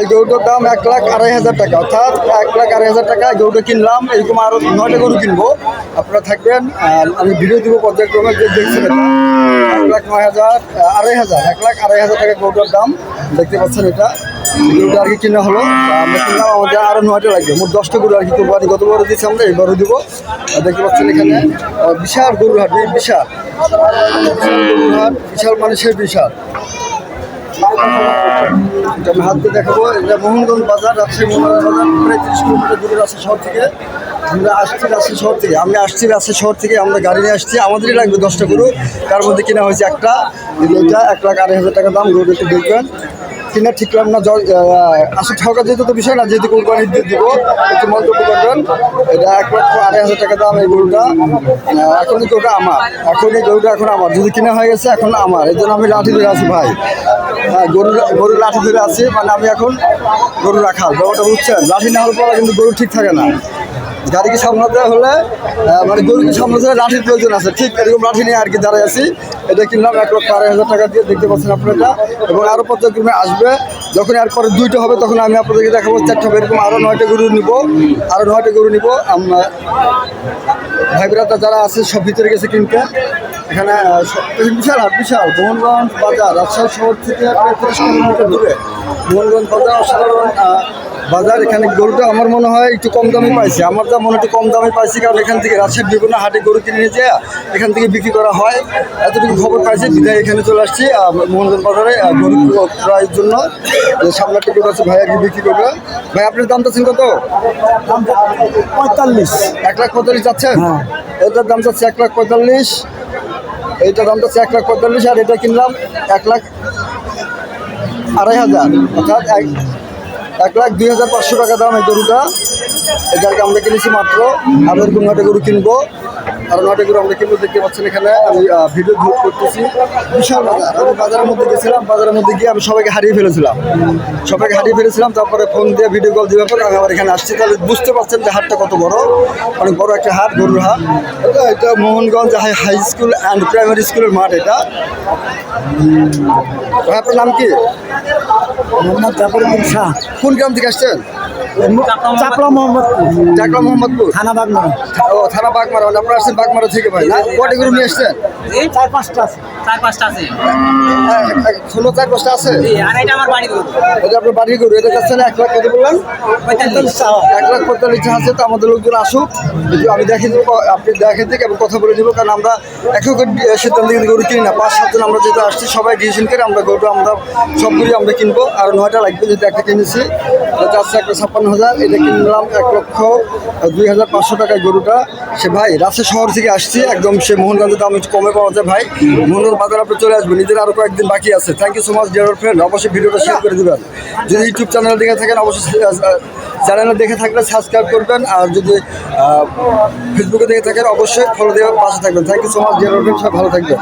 এই গরুটার দাম এক লাখ আড়াই হাজার টাকা। অর্থাৎ এক লাখ আড়াই হাজার টাকা গরুটা কিনলাম। এরকম আরও নয়টা গরু কিনবো। আপনারা থাকবেন। আমি ভিডিও দিব পর্যায়ক্রমে, যে দেখছেন এক লাখ নয় হাজার, আড়াই হাজার, এক লাখ আড়াই হাজার টাকা গরুটার দাম। দেখতে পাচ্ছেন এটা। গরুটা আর কি কিনা হলো। আমরা কিনলাম, আমাদের আরও নয়টা লাগবে। মোট দশটা গরু আর কি গত বড় দিচ্ছি আমরা এবারও দিব। দেখতে পাচ্ছেন এখানে বিশাল গরুর হাট বিশাল। গরুর বিশাল মানুষের বিশাল। আমি দেখাবো। এটা মোহনগঞ্জ বাজার, রাজশাহী মোহনগঞ্জ বাজার, প্রায় তিরিশ কিলোমিটার দূরে রাজশাহী শহর থেকে। আমরা আসছি রাজশাহী শহর থেকে। আমি আসছি রাজশাহী শহর থেকে, আমরা গাড়ি নিয়ে আসছি। আমাদেরই লাগবে দশটা গরু। তার মধ্যে কিনা হয়েছে একটা। এটা, এক লাখ আড়াই হাজার টাকা দাম। রোড একটু দেখবেন। কিনা ঠিক করলাম না আসলে ঠকা যেহেতু তো বিষয় না, যেহেতু কোরবানি দিব, একটু মন্তব্য করবেন। এটা এক লক্ষ আড়াই হাজার টাকা দাম এই গরুটা। এখন এই গরুটা আমার। এখন এই গরুটা এখন আমার। যদি কিনা হয়ে গেছে, এখন আমার। এই জন্য আমি লাঠি ধরে আছি ভাই। হ্যাঁ গরু গরুর লাঠি ধরে আছি। মানে আমি এখন গরু রাখাল। ব্যাপারটা বুঝছেন? লাঠি না হওয়ার পরে কিন্তু গরু ঠিক থাকে না। গাড়িকে সামলাতে হলে মানে গরুকে সামলাতে হলে লাঠির প্রয়োজন আছে। ঠিক এরকম লাঠি নিয়ে আর কি দাঁড়ায় আছি। এটা কিনলাম এক লক্ষ আড়াই হাজার টাকা দিয়ে, দেখতে পাচ্ছেন আপনারা। এবং আরও পর্যায়ক্রমে আসবে। যখন এরপরে দুইটা হবে, তখন আমি আপনাদেরকে দেখাবো চারটা হবে। এরকম আরও নয়টা গরু নিব আরও নয়টা গরু নিব। আমরা ব্রাদার যারা আছে, সব ভিতরে গেছে কিনতে। এখানে বিশাল হাট, বিশাল। মোহনগঞ্জ বাজার, রাজশাহী শহর থেকে প্রায় তিরিশ কিলোমিটার দূরে মোহনগঞ্জ বাজার অসাধারণ বাজার এখানে গরুটা আমার মনে হয় একটু কম দামে পাইছি। আমার যা মনে হয় একটু কম দামে পাইছি কারণ এখান থেকে রাজশাহীর বিভিন্ন হাটে গরু কিনে নিয়ে যায় এখান থেকে বিক্রি করা হয়। এতটুকু খবর পাইছি বিধায় এখানে চলে আসছি মোহনগঞ্জ বাজারে গরু ক্রয়ের জন্য। যে সামনে একটা গরু আছে ভাই আর কি বিক্রি করবে? ভাই আপনার দাম চাচ্ছেন কত? পঁয়তাল্লিশ। এক লাখ পঁয়তাল্লিশ চাচ্ছেন? এটার দাম চাচ্ছে এক লাখ পঁয়তাল্লিশ। এইটার দাম চাচ্ছে এক লাখ পঁয়তাল্লিশ আর এটা কিনলাম এক লাখ আড়াই হাজার। অর্থাৎ এক এক লাখ দুই হাজার পাঁচশো টাকা দাম এই গরুটা। এটাকে আমরা কিনেছি মাত্র আরও এরকম গরু কিনবো। আরও নয়টা গরু আমরা কিনবো দেখতে পাচ্ছেন এখানে। আমি ভিডিও ধুপ করতেছি। বিশাল বাজার। আমি বাজারের মধ্যে গেছিলাম বাজারের মধ্যে গিয়ে আমি সবাইকে হারিয়ে ফেলেছিলাম। সবাইকে হারিয়ে ফেলেছিলাম তারপরে ফোন দিয়ে ভিডিও কল দিয়ে পরে আমি আবার এখানে আসছি। তাহলে বুঝতে পারছেন যে হাটটা কত বড়। অনেক বড় একটা হাট গরুর হাট। এটা Mohanganj high high school and primary স্কুলের মাঠ এটা। আপনার নাম কি? মোহাম্মদ জাফরুদ্দিন শাহ কোন গ্রাম থেকে আসছেন? চাপলা মোহাম্মদপুর চাকলা মোহাম্মদপুর থানা বাগমারা। ও থানা বাগমারা মানে আপনারা আসছেন বাগমারা থেকে ভাই না? কটি গরু নিয়ে আসছেন? এই চার পাঁচটা আছে। চার পাঁচটা আছে। ষোলো চার পাঁচটা আছে? আর এটা আমার বাড়ি গরু। এটা আপনার বাড়ি গরু এটা যাচ্ছেন এক লাখ কত বললেন? এক লাখ পঁয়তাল্লিশ আছে তো আমাদের লোকজন আসুক। যদি আমি দেখে দেবো আপনি দেখে দিক এবং কথা বলে দেবো কারণ আমরা একক সিদ্ধান্ত কিন্তু গরু কিনি না। পাঁচ সাতজন আমরা যেহেতু আসছি সবাই ডিসিশন করে আমরা গরু আমরা সবগুলি আমরা কিনবো। আর নয়টা লাগবে যেহেতু একটা কিনেছি। যাচ্ছে একটা ছাপ্পান্ন হাজার, এটা কিনলাম এক লক্ষ দুই হাজার পাঁচশো টাকায় গরুটা। সে ভাই, রাজশাহী শহর থেকে আসছি, একদম সে মোহনগঞ্জের দাম একটু কমে পাওয়া যায় ভাই। মোহনগঞ্জ বাজার আপনি চলে আসবেন নিজের আরও কয়েকদিন বাকি আছে। Thank you so much dear friend অবশ্যই ভিডিওটা শেয়ার করে দেবেন। যদি ইউটিউব চ্যানেল দেখে থাকেন, অবশ্যই চ্যানেলে দেখে থাকলে সাবস্ক্রাইব করবেন। আর যদি ফেসবুকে দেখে থাকেন, অবশ্যই ফলো দেওয়ার পাশে থাকবেন। Thank you so much dear friend সব ভালো থাকবেন।